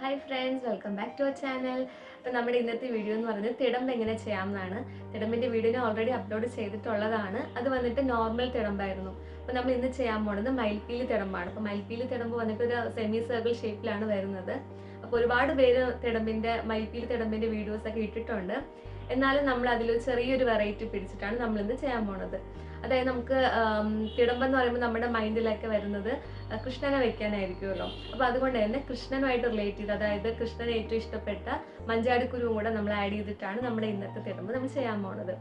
Hi friends welcome back to our channel അപ്പോൾ നമ്മുടെ ഇന്നത്തെ വീഡിയോ എന്ന് പറയുന്നത് തിടമ്പ് എങ്ങനെ ചെയ്യാമെന്നാണ്. തിടമ്പിന്റെ വീഡിയോ ഞാൻ ഓൾറെഡി അപ്ലോഡ് ചെയ്തിട്ടുള്ളതാണ്. അത് വന്നിട്ട് നോർമൽ തിടമ്പായിരുന്നു. അപ്പോൾ നമ്മൾ ഇന്ന് ചെയ്യാൻ പോണത് മയിൽപ്പീലി തിടമ്പാണ്. അപ്പോൾ മയിൽപ്പീലി തിടമ്പ് വന്നിട്ട് ഒരു സെമി സർക്കിൾ ഷേപ്പിലാണ് വരുന്നത്. അപ്പോൾ ഒരുപാട് പേര് തിടമ്പിന്റെ മയിൽപ്പീലി തിടമ്പിന്റെ വീഡിയോസൊക്കെ ഇട്ടിട്ടുണ്ട്. എന്നാലും നമ്മൾ അതിലൊരു ചെറിയൊരു വെറൈറ്റി പിടിച്ചിട്ടാണ് നമ്മളിന്ന് ചെയ്യാൻ പോണത് അതായത് നമുക്ക് തിടമ്പെന്ന് പറയുമ്പോൾ നമ്മുടെ മൈൻഡിലൊക്കെ വരുന്നത് കൃഷ്ണനെ വെക്കാനായിരിക്കുമല്ലോ. അപ്പോൾ അതുകൊണ്ട് തന്നെ കൃഷ്ണനുമായിട്ട് റിലേറ്റ് ചെയ്ത് അതായത് കൃഷ്ണന് ഏറ്റവും ഇഷ്ടപ്പെട്ട മഞ്ചാടിക്കുരുവും കൂടെ നമ്മൾ ആഡ് ചെയ്തിട്ടാണ് നമ്മുടെ ഇന്നത്തെ തിടമ്പ് നമ്മൾ ചെയ്യാൻ പോണത്.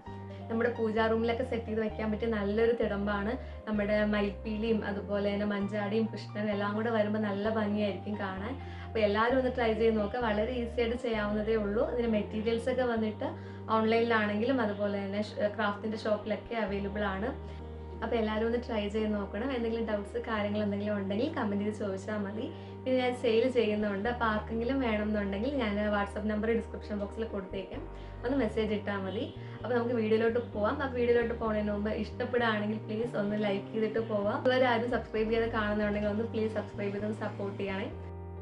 നമ്മുടെ പൂജാ റൂമിലൊക്കെ സെറ്റ് ചെയ്ത് വെക്കാൻ പറ്റിയ നല്ലൊരു തിടമ്പാണ്. നമ്മുടെ മയിൽപ്പീലിയും അതുപോലെ തന്നെ മഞ്ചാടിയും കൃഷ്ണനും എല്ലാം കൂടെ വരുമ്പോൾ നല്ല ഭംഗിയായിരിക്കും കാണാൻ. അപ്പോൾ എല്ലാവരും ഒന്ന് ട്രൈ ചെയ്ത് നോക്കുക വളരെ ഈസി ആയിട്ട് ചെയ്യാവുന്നതേ ഉള്ളൂ. ഇതിന് മെറ്റീരിയൽസ് ഒക്കെ വന്നിട്ട് ഓൺലൈനിലാണെങ്കിലും അതുപോലെ തന്നെ ക്രാഫ്റ്റിന്റെ ഷോപ്പിലൊക്കെ അവൈലബിൾ ആണ്. അപ്പോൾ എല്ലാവരും ഒന്ന് ട്രൈ ചെയ്ത് നോക്കണം. എന്തെങ്കിലും ഡൗട്ട്സ് കാര്യങ്ങൾ എന്തെങ്കിലും ഉണ്ടെങ്കിൽ കമന്റ് ചെയ്ത് ചോദിച്ചാൽ മതി. പിന്നെ ഞാൻ സെയിൽ ചെയ്യുന്നുണ്ട്. അപ്പോൾ ആർക്കെങ്കിലും വേണമെന്നുണ്ടെങ്കിൽ ഞാൻ വാട്സപ്പ് നമ്പർ ഡിസ്ക്രിപ്ഷൻ ബോക്സിൽ കൊടുത്തേക്കാം. ഒന്ന് മെസ്സേജ് ഇട്ടാൽ മതി. അപ്പോൾ നമുക്ക് വീഡിയോയിലോട്ട് പോവാം. ആ വീഡിയോയിലോട്ട് പോകുന്നതിന് മുമ്പ് ഇഷ്ടപ്പെടുകയാണെങ്കിൽ പ്ലീസ് ഒന്ന് ലൈക്ക് ചെയ്തിട്ട് പോവാം. ഇതുവരെ ആരും സബ്സ്ക്രൈബ് ചെയ്ത് കാണുന്നുണ്ടെങ്കിൽ ഒന്ന് പ്ലീസ് സബ്സ്ക്രൈബ് ചെയ്ത് സപ്പോർട്ട് ചെയ്യണേ.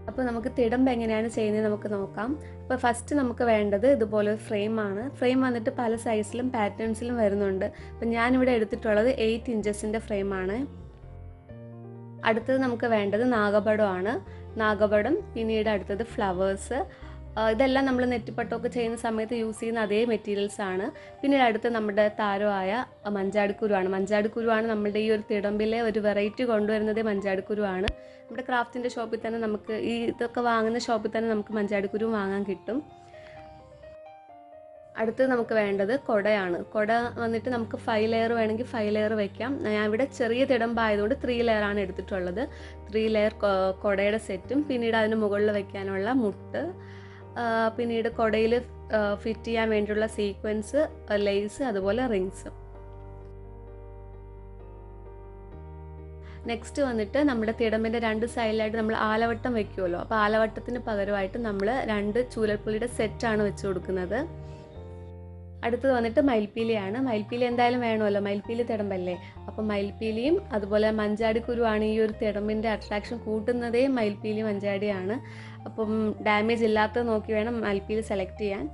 അപ്പോൾ നമുക്ക് തിടമ്പ് എങ്ങനെയാണ് ചെയ്യുന്നത് നമുക്ക് നോക്കാം. അപ്പോൾ ഫസ്റ്റ് നമുക്ക് വേണ്ടത് ഇതുപോലെ ഫ്രെയിം ഫ്രെയിമാണ് ഫ്രെയിം വന്നിട്ട് പല സൈസിലും പാറ്റേൺസിലും വരുന്നുണ്ട്. അപ്പം ഞാനിവിടെ എടുത്തിട്ടുള്ളത് എയ്റ്റ് ഇഞ്ചസിന്റെ ഫ്രെയിമാണ് അടുത്തത് നമുക്ക് വേണ്ടത് നാഗപടമാണ്. നാഗപടം പിന്നീട് അടുത്തത് ഫ്ലവേഴ്സ് ഇതെല്ലാം നമ്മൾ നെറ്റിപ്പട്ടമൊക്കെ ചെയ്യുന്ന സമയത്ത് യൂസ് ചെയ്യുന്ന അതേ മെറ്റീരിയൽസ് ആണ്. പിന്നീട് അടുത്ത് നമ്മുടെ താരമായ മഞ്ചാടിക്കുരുവാണ് മഞ്ചാടിക്കുരുവാണ് നമ്മളുടെ ഈ ഒരു തിടമ്പിലെ ഒരു വെറൈറ്റി കൊണ്ടുവരുന്നത് മഞ്ചാടിക്കുരുവാണ് നമ്മുടെ ക്രാഫ്റ്റിന്റെ ഷോപ്പിൽ തന്നെ നമുക്ക് ഈ ഇതൊക്കെ വാങ്ങുന്ന ഷോപ്പിൽ തന്നെ നമുക്ക് മഞ്ചാടിക്കുരു വാങ്ങാൻ കിട്ടും. അടുത്ത് നമുക്ക് വേണ്ടത് കൊടയാണ്. കൊട വന്നിട്ട് നമുക്ക് ഫൈവ് ലെയർ വേണമെങ്കിൽ ഫൈവ് ലെയർ വെക്കാം. ഞാൻ ഇവിടെ ചെറിയ തിടമ്പായതുകൊണ്ട് ത്രീ ആണ് എടുത്തിട്ടുള്ളത്. ത്രീ ലെയർ കൊടയുടെ സെറ്റും പിന്നീട് അതിന് മുകളിൽ വെക്കാനുള്ള മുട്ട്. പിന്നീട് കൊടയിൽ ഫിറ്റ് ചെയ്യാൻ വേണ്ടിയുള്ള സീക്വൻസ് ലെയ്സ് അതുപോലെ റിങ്സ് നെക്സ്റ്റ് വന്നിട്ട് നമ്മുടെ തിടമ്പിന്റെ രണ്ട് സൈഡിലായിട്ട് നമ്മൾ ആലവട്ടം വെക്കുമല്ലോ അപ്പോൾ ആലവട്ടത്തിന് പകരമായിട്ട് നമ്മൾ രണ്ട് ചൂലൽപ്പുള്ളിയുടെ സെറ്റാണ് വെച്ച് കൊടുക്കുന്നത്. അടുത്തത് വന്നിട്ട് മയിൽപ്പീലിയാണ്. മയിൽപ്പീലി എന്തായാലും വേണമല്ലോ. മയിൽപ്പീലി തിടമ്പല്ലേ? അപ്പം മയിൽപ്പീലിയും അതുപോലെ മഞ്ചാടിക്കുരുവാണ് ഈ ഒരു തിടമ്പിന്റെ അട്രാക്ഷൻ കൂട്ടുന്നതേ മയിൽപ്പീലി മഞ്ചാടിയാണ്. അപ്പം ഡാമേജ് ഇല്ലാത്തത് നോക്കി വേണം അൽപ്പിയിൽ സെലക്ട് ചെയ്യാൻ.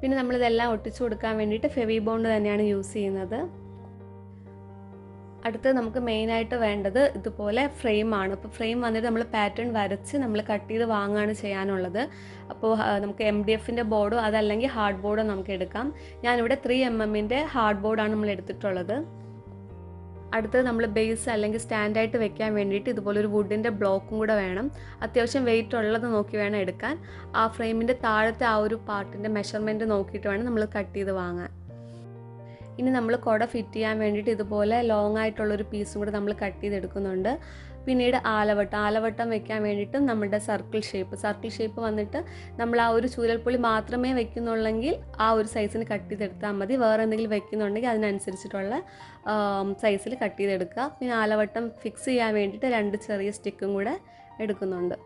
പിന്നെ നമ്മളിതെല്ലാം ഒട്ടിച്ചു കൊടുക്കാൻ വേണ്ടിയിട്ട് ഫെവി ബോണ്ട് തന്നെയാണ് യൂസ് ചെയ്യുന്നത്. അടുത്തത് നമുക്ക് മെയിനായിട്ട് വേണ്ടത് ഇതുപോലെ ഫ്രെയിമാണ് അപ്പോൾ ഫ്രെയിം വന്നിട്ട് നമ്മൾ പാറ്റേൺ വരച്ച് നമ്മൾ കട്ട് ചെയ്ത് വാങ്ങുകയാണ് ചെയ്യാനുള്ളത്. അപ്പോൾ നമുക്ക് എം ഡി എഫിന്റെ ബോർഡോ അതല്ലെങ്കിൽ ഹാർഡ് ബോർഡോ നമുക്ക് എടുക്കാം. ഞാനിവിടെ ത്രീ എം എമ്മിന്റെ ഹാർഡ് ബോർഡാണ് നമ്മൾ എടുത്തിട്ടുള്ളത് അടുത്തത് നമ്മൾ ബേസ് അല്ലെങ്കിൽ സ്റ്റാൻഡായിട്ട് വെക്കാൻ വേണ്ടിയിട്ട് ഇതുപോലെ ഒരു വുഡിന്റെ ബ്ലോക്കും കൂടെ വേണം. അത്യാവശ്യം വെയിറ്റ് ഉള്ളത് നോക്കി വേണം എടുക്കാൻ. ആ ഫ്രെയിമിന്റെ താഴത്തെ ആ ഒരു പാർട്ടിന്റെ മെഷർമെന്റ് നോക്കിയിട്ട് വേണം നമ്മൾ കട്ട് ചെയ്ത് വാങ്ങാൻ. ഇനി നമ്മൾ കുട ഫിറ്റ് ചെയ്യാൻ വേണ്ടിയിട്ട് ഇതുപോലെ ലോങ് ആയിട്ടുള്ളൊരു പീസും കൂടെ നമ്മൾ കട്ട് ചെയ്തെടുക്കുന്നുണ്ട്. പിന്നീട് ആലവട്ടം. ആലവട്ടം വെക്കാൻ വേണ്ടിയിട്ട് നമ്മുടെ സർക്കിൾ ഷേപ്പ് സർക്കിൾ ഷേപ്പ് വന്നിട്ട് നമ്മൾ ആ ഒരു ചൂരൽപ്പുള്ളി മാത്രമേ വെക്കുന്നുള്ളെങ്കിൽ ആ ഒരു സൈസിന് കട്ട് ചെയ്തെടുത്താൽ മതി. വേറെ എന്തെങ്കിലും വെക്കുന്നുണ്ടെങ്കിൽ അതിനനുസരിച്ചിട്ടുള്ള സൈസിൽ കട്ട് ചെയ്തെടുക്കുക. പിന്നെ ആലവട്ടം ഫിക്സ് ചെയ്യാൻ വേണ്ടിയിട്ട് രണ്ട് ചെറിയ സ്റ്റിക്കും കൂടെ എടുക്കുന്നുണ്ട്.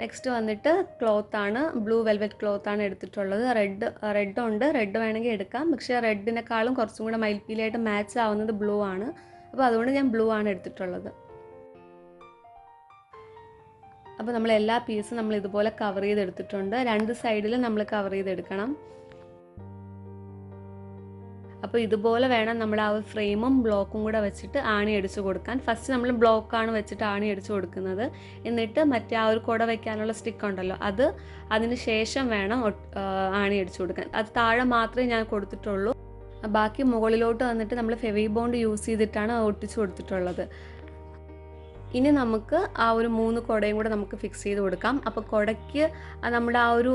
നെക്സ്റ്റ് വന്നിട്ട് ക്ലോത്ത് ആണ്. ബ്ലൂ വെൽവെറ്റ് ക്ലോത്ത് ആണ് എടുത്തിട്ടുള്ളത്. റെഡ് റെഡ് ഉണ്ട്. റെഡ് വേണമെങ്കിൽ എടുക്കാം. പക്ഷേ റെഡിനെക്കാളും കുറച്ചും കൂടെ മയിൽപ്പീലായിട്ട് മാച്ച് ആവുന്നത് ബ്ലൂ ആണ്. അപ്പോൾ അതുകൊണ്ട് ഞാൻ ബ്ലൂ ആണ് എടുത്തിട്ടുള്ളത്. അപ്പോൾ നമ്മൾ എല്ലാ പീസും നമ്മൾ ഇതുപോലെ കവർ ചെയ്തെടുത്തിട്ടുണ്ട്. രണ്ട് സൈഡിലും നമ്മൾ കവർ ചെയ്തെടുക്കണം. അപ്പോൾ ഇതുപോലെ വേണം നമ്മൾ ആ ഫ്രെയിമും ബ്ലോക്കും കൂടെ വെച്ചിട്ട് ആണി അടിച്ചു കൊടുക്കാൻ. ഫസ്റ്റ് നമ്മൾ ബ്ലോക്കാണ് വെച്ചിട്ട് ആണി അടിച്ചു കൊടുക്കുന്നത്. എന്നിട്ട് മറ്റേ ആ ഒരു കുട വയ്ക്കാനുള്ള സ്റ്റിക്ക് ഉണ്ടല്ലോ അത് അതിന് ശേഷം വേണം ആണി അടിച്ചു കൊടുക്കാൻ. അത് താഴെ മാത്രമേ ഞാൻ കൊടുത്തിട്ടുള്ളൂ. ബാക്കി മുകളിലോട്ട് വന്നിട്ട് നമ്മൾ ഫെവി ബോണ്ട് യൂസ് ചെയ്തിട്ടാണ് ഒട്ടിച്ചു കൊടുത്തിട്ടുള്ളത്. ഇനി നമുക്ക് ആ ഒരു മൂന്ന് കുടയും കൂടെ നമുക്ക് ഫിക്സ് ചെയ്ത് കൊടുക്കാം. അപ്പോൾ കുടയ്ക്ക് നമ്മുടെ ആ ഒരു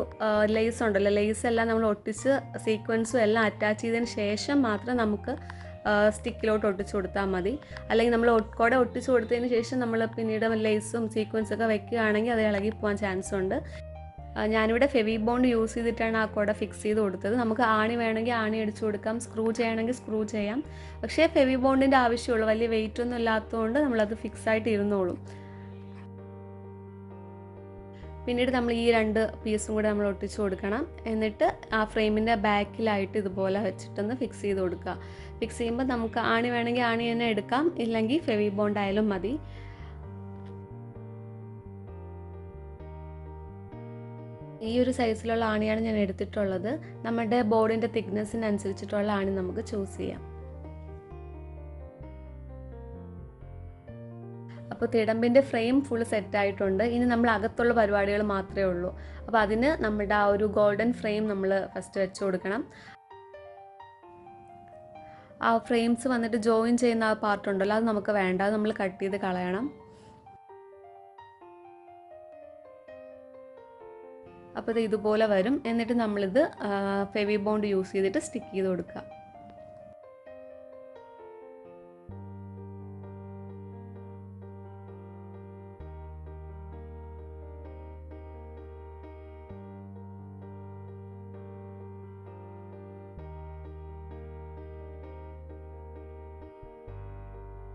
ലേസ് ഉണ്ടല്ലോ ലേസ് എല്ലാം നമ്മൾ ഒട്ടിച്ച് സീക്വൻസും എല്ലാം അറ്റാച്ച് ചെയ്തതിന് ശേഷം മാത്രം നമുക്ക് സ്റ്റിക്കിലോട്ട് ഒട്ടിച്ചു കൊടുത്താൽ മതി. അല്ലെങ്കിൽ നമ്മൾ കുട ഒട്ടിച്ചു കൊടുത്തതിന് ശേഷം നമ്മൾ പിന്നീട് ലേസും സീക്വൻസും ഒക്കെ വെക്കുകയാണെങ്കിൽ അത് ഇളകി പോകാൻ ചാൻസ് ഉണ്ട്. ഞാനിവിടെ ഫെവി ബോണ്ട് യൂസ് ചെയ്തിട്ടാണ് ആ കുട ഫിക്സ് ചെയ്ത് കൊടുത്തത്. നമുക്ക് ആണി വേണമെങ്കിൽ ആണി അടിച്ചു കൊടുക്കാം സ്ക്രൂ ചെയ്യണമെങ്കിൽ സ്ക്രൂ ചെയ്യാം. പക്ഷേ ഫെവി ബോണ്ടിന്റെ ആവശ്യമുള്ളൂ വലിയ വെയിറ്റ് ഒന്നും ഇല്ലാത്തതുകൊണ്ട് നമ്മളത് ഫിക്സ് ആയിട്ട് ഇരുന്നോളും. പിന്നീട് നമ്മൾ ഈ രണ്ട് പീസും കൂടെ നമ്മൾ ഒട്ടിച്ചു കൊടുക്കണം. എന്നിട്ട് ആ ഫ്രെയിമിന്റെ ബാക്കിലായിട്ട് ഇതുപോലെ വെച്ചിട്ടൊന്ന് ഫിക്സ് ചെയ്ത് കൊടുക്കുക. ഫിക്സ് ചെയ്യുമ്പോൾ നമുക്ക് ആണി വേണമെങ്കിൽ ആണി തന്നെ എടുക്കാം. ഇല്ലെങ്കിൽ ഫെവി ബോണ്ട് ആയാലും മതി. ഈ ഒരു സൈസിലുള്ള ആണിയാണ് ഞാൻ എടുത്തിട്ടുള്ളത്. നമ്മുടെ ബോർഡിന്റെ തിക്നെസ്സിനനുസരിച്ചിട്ടുള്ള ആണി നമുക്ക് ചൂസ് ചെയ്യാം. അപ്പോൾ തിടമ്പിന്റെ ഫ്രെയിം ഫുൾ സെറ്റായിട്ടുണ്ട് ഇനി നമ്മൾ അകത്തുള്ള പരിപാടികൾ മാത്രമേ ഉള്ളൂ. അപ്പോൾ അതിന് നമ്മുടെ ആ ഒരു ഗോൾഡൻ ഫ്രെയിം നമ്മൾ ഫസ്റ്റ് വെച്ച് കൊടുക്കണം. ആ ഫ്രെയിംസ് വന്നിട്ട് ജോയിൻ ചെയ്യുന്ന ആ പാർട്ട് ഉണ്ടല്ലോ അത് നമുക്ക് വേണ്ട. നമ്മൾ കട്ട് ചെയ്ത് കളയണം. അപ്പോൾ ഇത് ഇതുപോലെ വരും. എന്നിട്ട് നമ്മളിത് ഫെവി ബോണ്ട് യൂസ് ചെയ്തിട്ട് സ്റ്റിക്ക് ചെയ്ത് കൊടുക്കുക.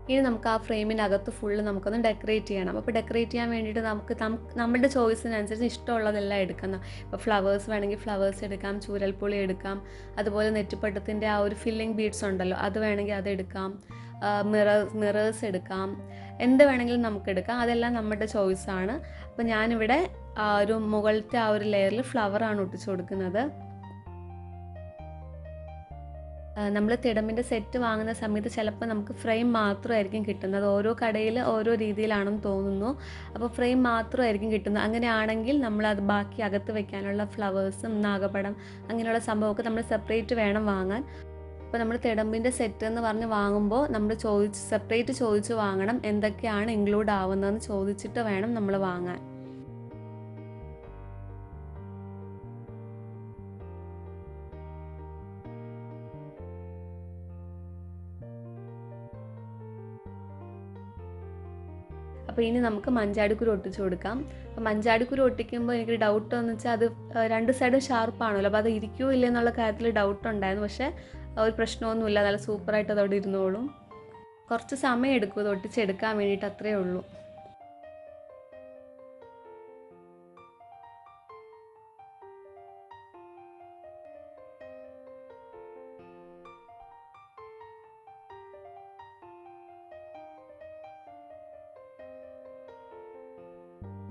ഇനി നമുക്ക് ആ ഫ്രെയിമിനകത്ത് ഫുള്ള് നമുക്കൊന്ന് ഡെക്കറേറ്റ് ചെയ്യണം. അപ്പോൾ ഡെക്കറേറ്റ് ചെയ്യാൻ വേണ്ടിയിട്ട് നമുക്ക് നമ്മുടെ ചോയ്സിനനുസരിച്ച് ഇഷ്ടമുള്ളതെല്ലാം എടുക്കണം ഇപ്പോൾ ഫ്ലവേഴ്സ് വേണമെങ്കിൽ ഫ്ലവേഴ്സ് എടുക്കാം ചൂരൽപ്പുളി എടുക്കാം. അതുപോലെ നെറ്റിപ്പട്ടത്തിന്റെ ആ ഒരു ഫില്ലിംഗ് ബീഡ്സ് ഉണ്ടല്ലോ അത് വേണമെങ്കിൽ അതെടുക്കാം മിറേഴ്സ് മിറേഴ്സ് എടുക്കാം. എന്ത് വേണമെങ്കിലും നമുക്ക് എടുക്കാം. അതെല്ലാം നമ്മുടെ ചോയ്സാണ് അപ്പോൾ ഞാനിവിടെ ആ ഒരു മുകളിലത്തെ ആ ഒരു ലെയറിൽ ഫ്ലവറാണ് ഒട്ടിച്ചു കൊടുക്കുന്നത്. നമ്മൾ തിടമ്പിന്റെ സെറ്റ് വാങ്ങുന്ന സമയത്ത് ചിലപ്പോൾ നമുക്ക് ഫ്രെയിം മാത്രമായിരിക്കും കിട്ടുന്നത്. ഓരോ കടയിൽ ഓരോ രീതിയിലാണെന്ന് തോന്നുന്നു. അപ്പോൾ ഫ്രെയിം മാത്രമായിരിക്കും കിട്ടുന്നത്. അങ്ങനെയാണെങ്കിൽ നമ്മൾ അത് ബാക്കി അകത്ത് വെക്കാനുള്ള ഫ്ലവേഴ്സും നാഗപടം അങ്ങനെയുള്ള സംഭവമൊക്കെ നമ്മൾ സെപ്പറേറ്റ് വേണം വാങ്ങാൻ. അപ്പോൾ നമ്മൾ തിടമ്പിന്റെ സെറ്റ് എന്ന് പറഞ്ഞ് വാങ്ങുമ്പോൾ നമ്മൾ ചോദിച്ച് സെപ്പറേറ്റ് ചോദിച്ച് വാങ്ങണം. എന്തൊക്കെയാണ് ഇൻക്ലൂഡ് ആവുന്നതെന്ന് ചോദിച്ചിട്ട് വേണം നമ്മൾ വാങ്ങാൻ. അപ്പോൾ ഇനി നമുക്ക് മഞ്ചാടിക്കുരു ഒട്ടിച്ചു കൊടുക്കാം. അപ്പോൾ മഞ്ചാടിക്കുരു ഒട്ടിക്കുമ്പോൾ എനിക്ക് ഡൗട്ട് എന്ന് വെച്ചാൽ അത് രണ്ട് സൈഡും ഷാർപ്പാണല്ലോ അപ്പോൾ അത് ഇരിക്കുമോ ഇല്ല എന്നുള്ള കാര്യത്തിൽ ഡൗട്ട് ഉണ്ടായിരുന്നു. പക്ഷേ ഒരു പ്രശ്നമൊന്നുമില്ല. നല്ല സൂപ്പറായിട്ട് അതവിടെ ഇരുന്നോളും. കുറച്ച് സമയം എടുക്കും ഇത് ഒട്ടിച്ചെടുക്കാൻ വേണ്ടിയിട്ട് അത്രയേ ഉള്ളൂ.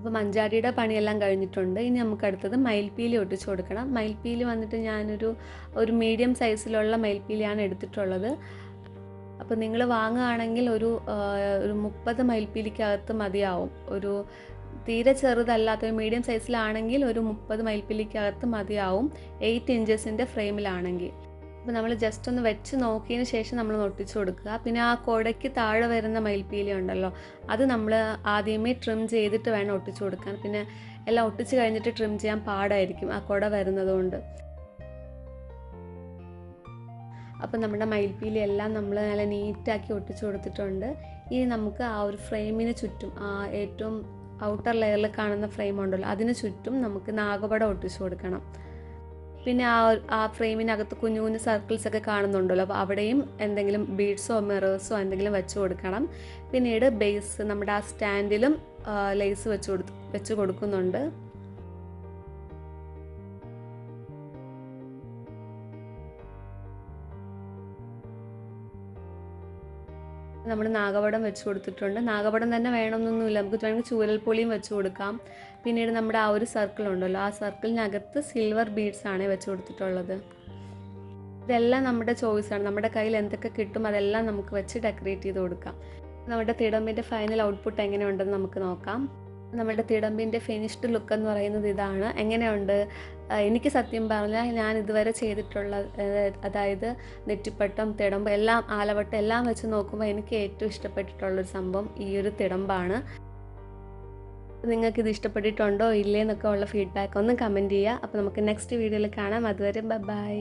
അപ്പോൾ മഞ്ചാടിയുടെ പണിയെല്ലാം കഴിഞ്ഞിട്ടുണ്ട്. ഇനി നമുക്ക് അടുത്തത് മയിൽപ്പീലി ഒട്ടിച്ചു കൊടുക്കണം. മയിൽപ്പീലി വന്നിട്ട് ഞാനൊരു ഒരു മീഡിയം സൈസിലുള്ള മയിൽപ്പീലിയാണ് എടുത്തിട്ടുള്ളത്. അപ്പോൾ നിങ്ങൾ വാങ്ങുകയാണെങ്കിൽ ഒരു ഒരു മുപ്പത് മയിൽപ്പീലിക്കകത്ത് മതിയാവും. ഒരു തീരെ ചെറുതല്ലാത്ത ഒരു മീഡിയം സൈസിലാണെങ്കിൽ ഒരു മുപ്പത് മയിൽപ്പീലിക്കകത്ത് മതിയാവും. എയ്റ്റ് ഇഞ്ചസിന്റെ ഫ്രെയിമിലാണെങ്കിൽ. അപ്പോൾ നമ്മൾ ജസ്റ്റ് ഒന്ന് വെച്ച് നോക്കിയതിന് ശേഷം നമ്മൾ ഒട്ടിച്ചു കൊടുക്കുക. പിന്നെ ആ കുടയ്ക്ക് താഴെ വരുന്ന മയിൽപ്പീലി ഉണ്ടല്ലോ അത് നമ്മൾ ആദ്യമേ ട്രിം ചെയ്തിട്ട് വേണം ഒട്ടിച്ചു കൊടുക്കാൻ. പിന്നെ എല്ലാം ഒട്ടിച്ച് കഴിഞ്ഞിട്ട് ട്രിം ചെയ്യാൻ പാടായിരിക്കും ആ കുട വരുന്നതുകൊണ്ട് അപ്പം നമ്മുടെ മയിൽപ്പീലി എല്ലാം നമ്മൾ നല്ല നീറ്റാക്കി ഒട്ടിച്ചു കൊടുത്തിട്ടുണ്ട്. ഇനി നമുക്ക് ആ ഒരു ഫ്രെയിമിന് ചുറ്റും ആ ഏറ്റവും ഔട്ടർ ലെയറിൽ കാണുന്ന ഫ്രെയിം ഉണ്ടല്ലോ അതിന് ചുറ്റും നമുക്ക് നാഗപടം ഒട്ടിച്ചു കൊടുക്കണം. പിന്നെ ആ ആ ഫ്രെയിമിനകത്ത് കുഞ്ഞു കുഞ്ഞു സർക്കിൾസ് ഒക്കെ കാണുന്നുണ്ടല്ലോ. അപ്പോൾ അവിടെയും എന്തെങ്കിലും ബീഡ്സോ മിറേഴ്സോ എന്തെങ്കിലും വെച്ച് കൊടുക്കണം. പിന്നീട് ബേസ് നമ്മുടെ ആ സ്റ്റാൻഡിലും ലേസ് വെച്ച് കൊടുത്ത് വെച്ച് കൊടുക്കുന്നുണ്ട്. നമ്മൾ നാഗവടം വെച്ച് കൊടുത്തിട്ടുണ്ട്. നാഗപടം തന്നെ വേണമെന്നൊന്നുമില്ല. നമുക്ക് വേണമെങ്കിൽ ചൂരൽപ്പൊളിയും വെച്ച് കൊടുക്കാം. പിന്നീട് നമ്മുടെ ആ ഒരു സർക്കിൾ ഉണ്ടല്ലോ. ആ സർക്കിളിനകത്ത് സിൽവർ ബീഡ്സ് ആണ് വെച്ച് കൊടുത്തിട്ടുള്ളത്. ഇതെല്ലാം നമ്മുടെ ചോയ്സാണ് നമ്മുടെ കയ്യിൽ എന്തൊക്കെ കിട്ടും അതെല്ലാം നമുക്ക് വെച്ച് ഡെക്കറേറ്റ് ചെയ്ത് കൊടുക്കാം. നമ്മുടെ തിടമ്പിന്റെ ഫൈനൽ ഔട്ട്പുട്ട് എങ്ങനെയുണ്ടെന്ന് നമുക്ക് നോക്കാം. നമ്മുടെ തിടമ്പിന്റെ ഫിനിഷ്ഡ് ലുക്ക് എന്ന് പറയുന്നത് ഇതാണ്. എങ്ങനെയുണ്ട്? എനിക്ക് സത്യം പറഞ്ഞാൽ ഞാൻ ഇതുവരെ ചെയ്തിട്ടുള്ള അതായത് നെറ്റിപ്പട്ടം തിടമ്പ് എല്ലാം ആലവട്ടം എല്ലാം വെച്ച് നോക്കുമ്പോൾ എനിക്ക് ഏറ്റവും ഇഷ്ടപ്പെട്ടിട്ടുള്ളൊരു സംഭവം ഈ ഒരു തിടമ്പാണ്. നിങ്ങൾക്ക് ഇത് ഇഷ്ടപ്പെട്ടിട്ടുണ്ടോ ഇല്ലേ എന്നൊക്കെ ഉള്ള ഫീഡ്ബാക്ക് ഒന്ന് കമന്റ് ചെയ്യുക. അപ്പോൾ നമുക്ക് നെക്സ്റ്റ് വീഡിയോയിൽ കാണാം. അതുവരെ ബൈ